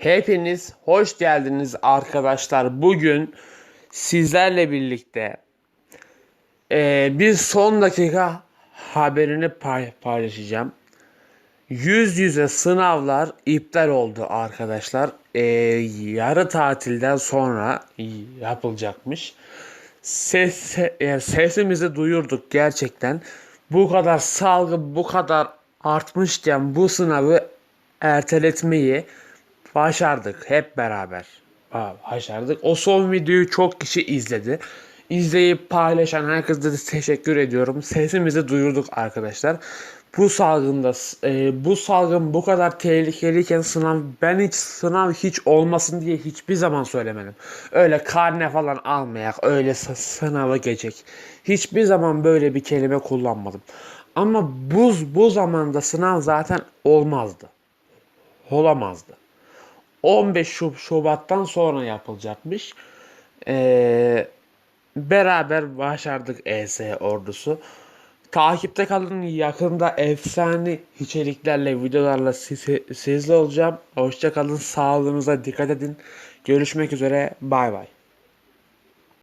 Hepiniz hoş geldiniz arkadaşlar. Bugün sizlerle birlikte eee, bir son dakika haberini pay- paylaşacağım. Yüz yüze sınavlar iptal oldu arkadaşlar. Eee, yarı tatilden sonra yapılacakmış. Ses, e, sesimizi duyurduk gerçekten. Bu kadar salgı bu kadar artmışken bu sınavı erteletmeyi başardık hep beraber. Başardık. O son videoyu çok kişi izledi. İzleyip paylaşan herkese de teşekkür ediyorum. Sesimizi duyurduk arkadaşlar. Bu salgında e, bu salgın bu kadar tehlikeliyken sınav ben hiç sınav hiç olmasın diye hiçbir zaman söylemedim. Öyle karne falan almayak, öyle sınava geçecek. Hiçbir zaman böyle bir kelime kullanmadım. Ama bu bu zamanda sınav zaten olmazdı. Olamazdı. 15 Şub- Şubat'tan sonra yapılacakmış. Ee, beraber başardık ES ordusu. Takipte kalın. Yakında efsane içeriklerle, videolarla sizi- sizle olacağım. Hoşça kalın. Sağlığınıza dikkat edin. Görüşmek üzere. Bay bay.